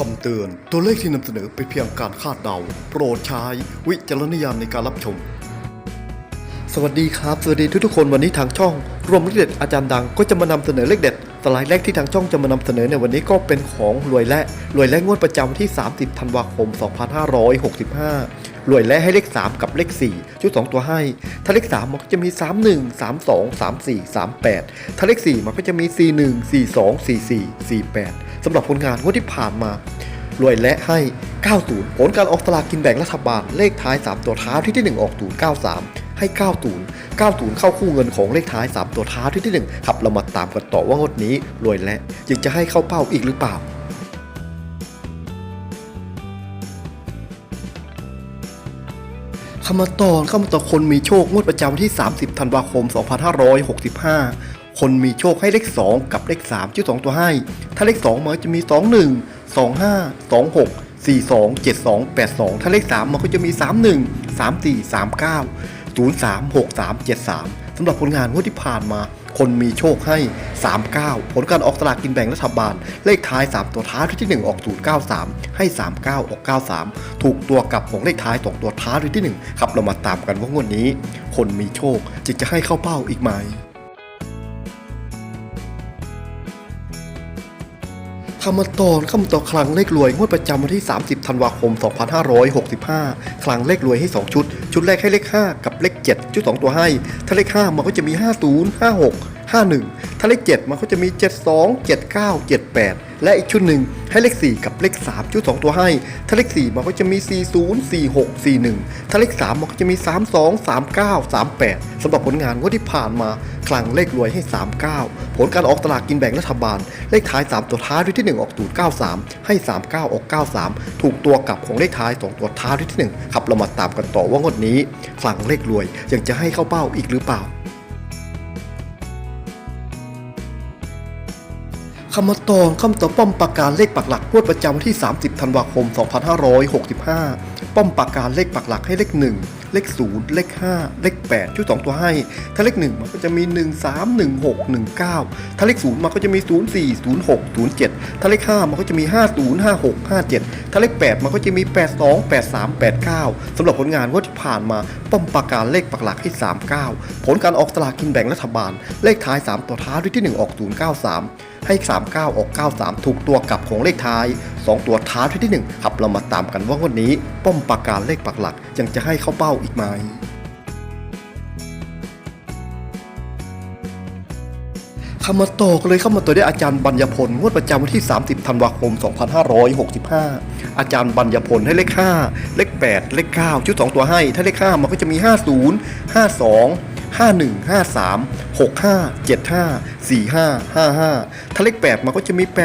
คำเตือน ตัวเลขที่นำเสนอเป็นเพียงการคาดเดา โปรดใช้วิจารณญาณในการรับชม สวัสดีครับ สวัสดีทุกๆคนวันนี้ทางช่อง รวมเลขเด็ดอาจารย์ดังก็จะมานำเสนอเลขเด็ดสไลด์แรกที่ทางช่องจะมานำเสนอในวันนี้ก็เป็นของรวยและรวยและงวดประจำที่ 30 ธันวาคม 2565 รวยและให้เลข 3 กับเลข 4 ชุด 2 ตัวให้ ถ้าเลข 3 มันก็จะมี 31 32 34 38 ถ้าเลข 4 มันก็จะมี 41 42 44 48 สำหรับผลงานงวดที่ผ่านมารวยและให้ 90 ผลการออกสลากกินแบ่งรัฐบาล เลขท้าย 3 ตัวท้ายที่ที่ 1 ออก 0 93 ให้ 90 90 เข้าคู่เงินของเลขท้าย 3 ตัวท้ายที่ที่1ครับเรามาตามกันต่อว่างวดนี้รวยและยังจะให้เข้าเป้าอีกหรือเปล่า เข้ามาต่อเข้ามาต่อคนมีโชคงวดประจำวันที่ 30 ธันวาคม 2565 คนมีโชคให้เลข 2 กับเลข 3 ชื่อ 2 ตัวให้ ถ้าเลข 2 มาจะมี 21 25 26 42 72 82 ถ้าเลข 3 มันก็จะมี 31 34 39 03 63 73ำหรับผลงานงวดที่ผ่านมา คนมีโชคให้ 39 ผลการออกสลากกินแบ่งรัฐบาล เลขท้าย 3 ตัวท้ายที่ 1 ออก 093 ให้ 39 ออก 93 ถูกตัวกลับของเลขท้าย 2 ตัวท้ายที่ 1 ครับเรามาตามกันว่างวดนี้ คนมีโชคจิตจะให้เข้าเป้าอีกไหม คำมาตอนคำต่อคลังเลขรวยงวดประจำวันที่ 30 ธันวาคม 2565 คลังเลขรวยให้ 2 ชุด ชุดแรกให้เลข 5 กับเลข 7 ชุด 2 ตัวให้ ถ้าเลข 5 มันก็จะมี 50 56 51 ถ้าเลข 7 มันก็จะมี 72 79 78 และอีกชุดหนึ่งให้เลข 4 กับเลข 3 ชุด 2 ตัวให้ ถ้าเลข 4 มันก็จะมี 40 46 41 ถ้าเลข 3 มันก็จะมี 32 39 38สำหรับผลงานงวดที่ผ่านมาคลังเลขรวยให้ 39 ผลการออกตลากกินแบ่งรัฐบาล เลขท้าย 3 ตัวท้ายด้วยที่ 1 ออกตูด93 ให้ 39 ออก 93 ถูกตัวกลับของเลขท้าย 2 ตัวท้ายด้วยที่ 1 ครับเรามาตามกันต่อว่างวดนี้คลังเลขรวยยังจะให้เข้าเป้าอีกหรือเปล่า คำมาตองคำต่อป้อมปราการเลขปักหลักงวดประจำวันที่ 30 ธันวาคม 2565 ป้อมปราการเลขปักหลักให้เลข 1 เลข 0 เลข 5 เลข 8 ชุด 2 ตัวให้ ถ้าเลข 1 มันก็จะมี 1 3 1 6 1 9 ถ้าเลข 0 มันก็จะมี 0 4 0 6 0 7 ถ้าเลข 5 มันก็จะมี 5 0 5 6 5 7 ถ้าเลข 8 มันก็จะมี 8 2 8 3 8 9 สำหรับผลงานงวดที่ผ่านมา ป้อมปราการเลขปักหลักให้ 39 ผลการออกสลากกินแบ่งรัฐบาล เลขท้าย 3 ตัวท้ายด้วยที่ 1 ออก 093 ให้ 39 ออก 93 ถูกตัวกับของเลขท้าย 2 ตัวท้ายที่ 1 ครับเรามาตามกันว่าวันนี้ ป้อมปากการเลขปักหลักยังจะให้เข้าเป้าอีกไหมเข้ามาตอกเลยเข้ามาต่อได้อาจารย์บัญญพลงวดประจำวันที่ 30 ธันวาคม 2565 อาจารย์บัญญพลให้เลข 5 เลข 8 เลข 9 ชุด 2 ตัวให้ ถ้าเลข 5 มันก็จะมี 50 52 51 53 65 75 45 55 ถ้าเลข8มันก็จะมี 80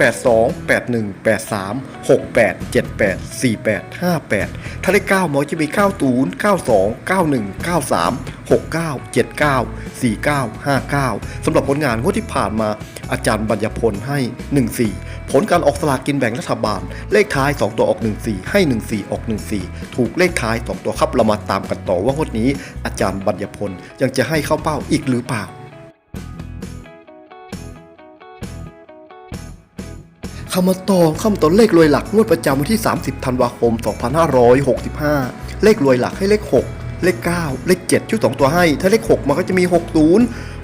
82 81 83 68 78 48 58 ถ้าเลข9มันจะมี 90 92 91 93 69 79 49 59สำหรับผลงานงวดที่ผ่านมาอาจารย์บัญญพลให้ 14 ผลการออกสลากกินแบ่งรัฐบาล เลขท้าย 2 ตัวออก 14 ให้ 14 ออก 14 ถูกเลขท้าย 2 ตัวครับเรามาตามกันต่อว่างวดนี้ อาจารย์บัญญพลยังจะให้เข้าเป้าอีกหรือเปล่าคำมาตอคำต่อเลขรวยหลักงวดประจำวันที่ 30 ธันวาคม 2565 เลขรวยหลักให้เลข 6 เลข 9 เลข 7 ชุด 2 ตัวให้ ถ้าเลข 6 มันก็จะมี 60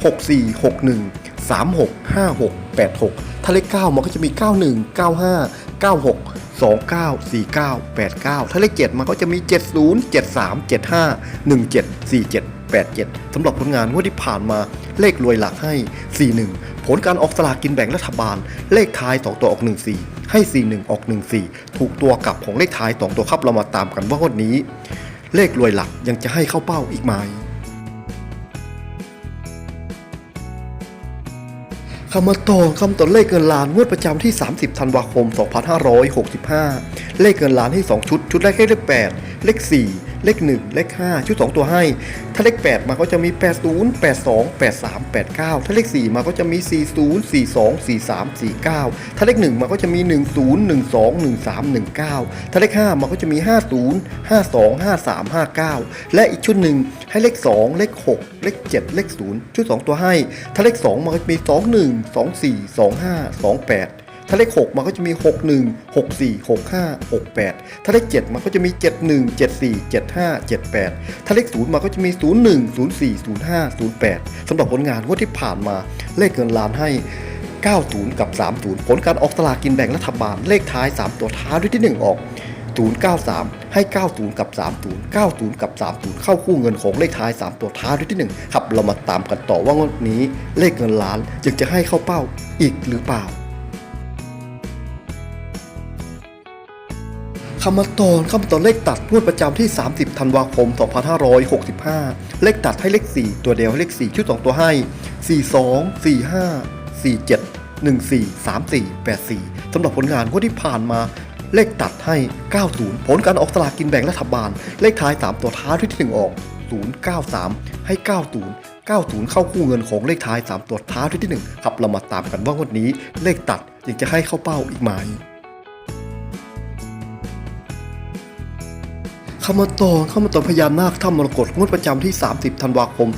64 61 36 56 86 ถ้าเลข 9 มันก็จะมี 91 95 96 29 49 89 ถ้าเลข 7 มันก็จะมี 70 73 75 17 47 87 สำหรับผลงานงวดที่ผ่านมาเลขรวยหลักให้ 41 ผลการออกสลากกินแบ่งรัฐบาล เลขท้าย 2 ตัวออก 14 ให้ 41 ออก 14 ถูกตัวกลับของเลขท้าย 2 ตัวครับเรามาตามกันว่างวดนี้ เลขรวยหลักยังจะให้เข้าเป้าอีกไหมคำมาต่อคำต่อเลขเงินล้านงวดประจำที่ 30 ธันวาคม 2565 เลขเงินล้านให้ 2 ชุด ชุดแรกให้เลข 8 เลข 4 เลข 1 เลข 5 ชุด 2 ตัวให้ ถ้าเลข 8 มาก็จะมี 80 82 83 89 ถ้าเลข 4 มาก็จะมี 40 42 43 49 ถ้าเลข 1 มาก็จะมี 10 12 13 19 ถ้าเลข 5 มาก็จะมี 50 52 53 59 และอีกชุดหนึ่งให้เลข 2 เลข 6 เลข 7 เลข 0 ชุด 2 ตัวให้ ถ้าเลข 2มันก็จะมี 21 24 25 28 ถ้าเลข 6 มันก็จะมี 6 1 6 4 6 5 6 8 ถ้าเลข 7 มันก็จะมี 7 1 7 4 7 5 7 8 ถ้าเลข 0 มันก็จะมี 0 1 0 4 0 5 0 8สำหรับผลงานงวดที่ผ่านมาเลขเงินล้านให้ 90 กับ 30 ผลการออกสลากกินแบ่งรัฐบาลเลขท้าย 3 ตัวท้ายด้วยที่ 1 ออก 093 ให้ 90 กับ 30 90 กับ 30 เข้าคู่เงินของเลขท้าย 3 ตัวท้ายด้วยที่ 1 ครับ เรามาตามกันต่อว่างวดนี้เลขเงินล้านจึงจะให้เข้าเป้าอีกหรือเปล่า คำมาตอนคำมาตอนเลขตัดงวดประจำที่ 30 ธันวาคม 2565 เลขตัดให้เลข 4 ตัวเดียวให้เลข 4 ชุด 2 ตัวให้ 42 45 47 14 34 84สำหรับผลงานงวดที่ผ่านมาเลขตัดให้ 90 ผลการออกสลากกินแบ่งรัฐบาล เลขท้าย 3 ตัวท้ายที่ 1 ออก 093 ให้ 90 90 เข้าคู่เงินของเลขท้าย 3 ตัวท้ายที่ 1 ครับเรามาตามกันว่างวดนี้เลขตัดยังจะให้เข้าเป้าอีกไหม ขมาตอนขมาตอนพญานาคถ้ำมรกตงวดประจำที่ 30 ธันวาคม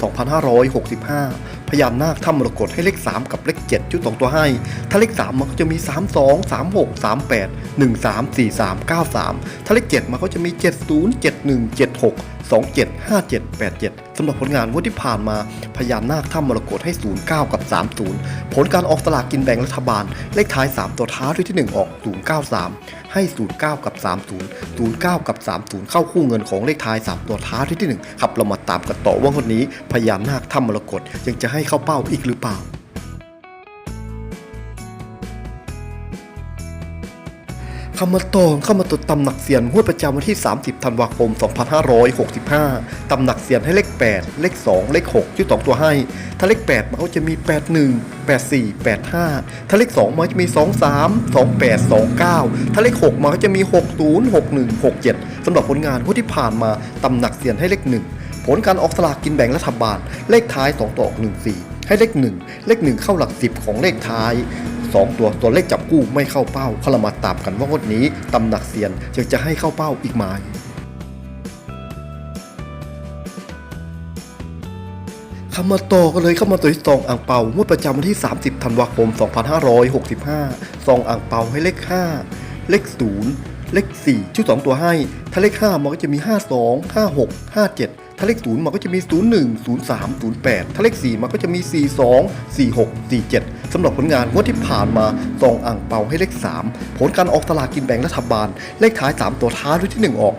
2565 พญานาคถ้ำมรกตให้เลข 3 กับเลข7จุด2ตัวให้ ถ้าเลข 3 มันก็จะมี 32 36 38 13 43 93 ถ้าเลข 7 มันก็จะมี 70 71 76 27 57 87 สำหรับผลงานงวดที่ผ่านมาพญานาคถ้ำมรกตให้ 09 กับ 30 ผลการออกสลากกินแบ่งรัฐบาล เลขท้าย 3 ตัวท้ายด้วยที่ 1 ออก 093 ให้ 09 กับ 30 09 กับ 30 เข้าคู่เงินของเลขท้าย 3 ตัวท้ายที่ 1 ครับเรามาตามกันต่อว่าคนนี้พญานาคถ้ำมรกตยังจะให้เข้าเป้าอีกหรือเปล่า คำมาตอนเข้ามาตรวจตำหนักเสียนงวดประจำวันที่ 30 ธันวาคม 2565 ตำหนักเสียนให้เลข 8 เลข 2 เลข6ชื่อ2ตัวให้ ถ้าเลข 8 มันก็จะมี 81 84 85 ถ้าเลข 2 มันจะมี 23 28 29 ถ้าเลข 6 มันก็จะมี 60 61 67 สำหรับผลงานงวดที่ผ่านมาตำหนักเสียนให้เลข 1 ผลการออกสลากกินแบ่งรัฐบาล เลขท้าย 2 ตัวออก 14 ให้เลข 1 เลข 1 เข้าหลัก 10 ของเลขท้าย สองตัวตัวเลขจับกู้ไม่เข้าเป้าขาเรามาตามกันว่างวดนี้ตำหนักเซียนจะจะให้เข้าเป้าอีกไหมคำมาต่อกันเลยเข้ามาตัวที่ซองอ่างเปางวดประจำวันที่ 30ธันวาคม 2565ซองอ่างเปาให้เลข 5 เลข 0 เลข 4 ชุด 2 ตัวให้ ถ้าเลข 5 มันก็จะมี 52 56 57 ถ้าเลข0มันก็จะมี 01 03 08 ถ้าเลข4มันก็จะมี 42 46 47สำหรับผลงานงวดที่ผ่านมาซองอ่างเปาให้เลข 3 ผลการออกตลากกินแบ่งรัฐบาล เลขท้าย 3 ตัวท้ายด้วยที่ 1 ออก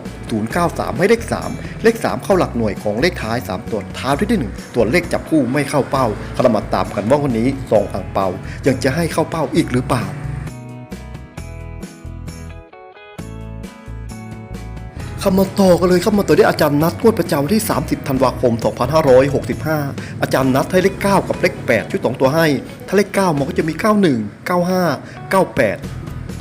093 ให้เลข 3 เลข 3 เข้าหลักหน่วยของเลขท้าย 3 ตัวท้ายด้วยที่ 1 ตัวเลขจับคู่ไม่เข้าเป้าเรมาตามกันว่าวันนี้ซองอ่างเปายังจะให้เข้าเป้าอีกหรือเปล่า คำมาต่อกันเลยครับมาต่อด้วยอาจารย์นัดงวดประจำวันที่ 30 ธันวาคม 2565 อาจารย์นัดให้เลข 9 กับเลข 8ชุด2ตัวให้ ถ้าเลข 9 มันก็จะมี 91 95 98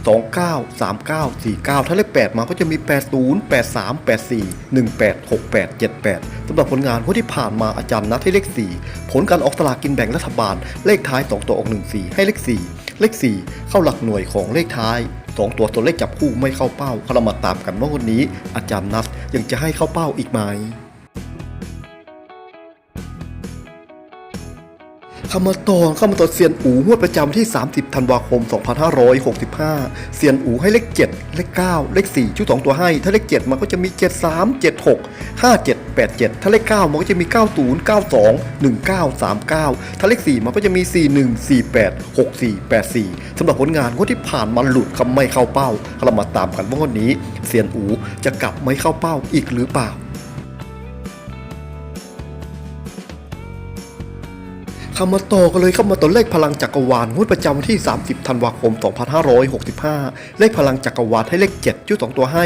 29 39 49 ถ้าเลข 8 มาก็จะมี 80 83 84 18 68 78สำหรับผลงานที่ผ่านมาอาจารย์นัดให้เลข 4 ผลการออกสลากกินแบ่งรัฐบาล เลขท้าย 2 ตัวออก 14 ให้เลข 4 เลข 4 เข้าหลักหน่วยของเลขท้าย สองตัวตัวเลขจับคู่ไม่เข้าเป้าเรามาตามกันว่าวันนี้อาจารย์นัทยังจะให้เข้าเป้าอีกไหม คำมาตอนเข้ามาตอนเซียนอูงวดประจำที่ 30 ธันวาคม 2565 เซียนอูให้เลข 7 เลข 9 เลข 4 ชุด 2 ตัวให้ ถ้าเลข 7 มันก็จะมี 73 76 57 87 ถ้าเลข 9 มันก็จะมี 90 92 19 39 ถ้าเลข 4 มันก็จะมี 41 48 64 84 สำหรับผลงานงวดที่ผ่านมาหลุดคำไม่เข้าเป้าเรามาตามกันว่าวันนี้ เซียนอูจะกลับไม่เข้าเป้าอีกหรือเปล่า คำมาต่อกันเลยเข้ามาต่อเลขพลังจักรวาลงวดประจำวันที่ 30 ธันวาคม 2565 เลขพลังจักรวาลให้เลข7จุด 2 ตัวให้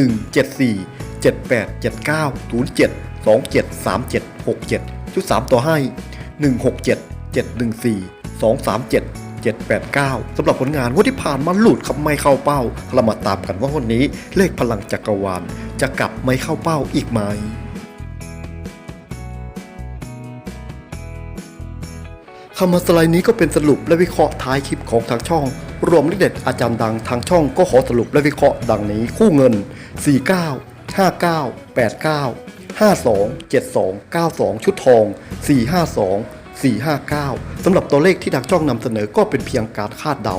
71 74 78 79 07 27 37 67 ชุด 3 ตัวให้ 167 714 237 789สำหรับผลงานงวดที่ผ่านมาหลุดครับไม่เข้าเป้า เรามาตามกันว่าวันนี้เลขพลังจักรวาลจะกลับไม่เข้าเป้าอีกไหมำมาสไลด์นี้ก็เป็นสรุปและวิเคราะห์ท้ายคลิปของทางช่อง รวมเลขเด็ดอาจารย์ดังทางช่องก็ขอสรุปและวิเคราะห์ดังนี้คู่เงิน 49 59 89 52 72 92 ชุดทอง 452 459 สำหรับตัวเลขที่ทางช่องนำเสนอก็เป็นเพียงการคาดเดา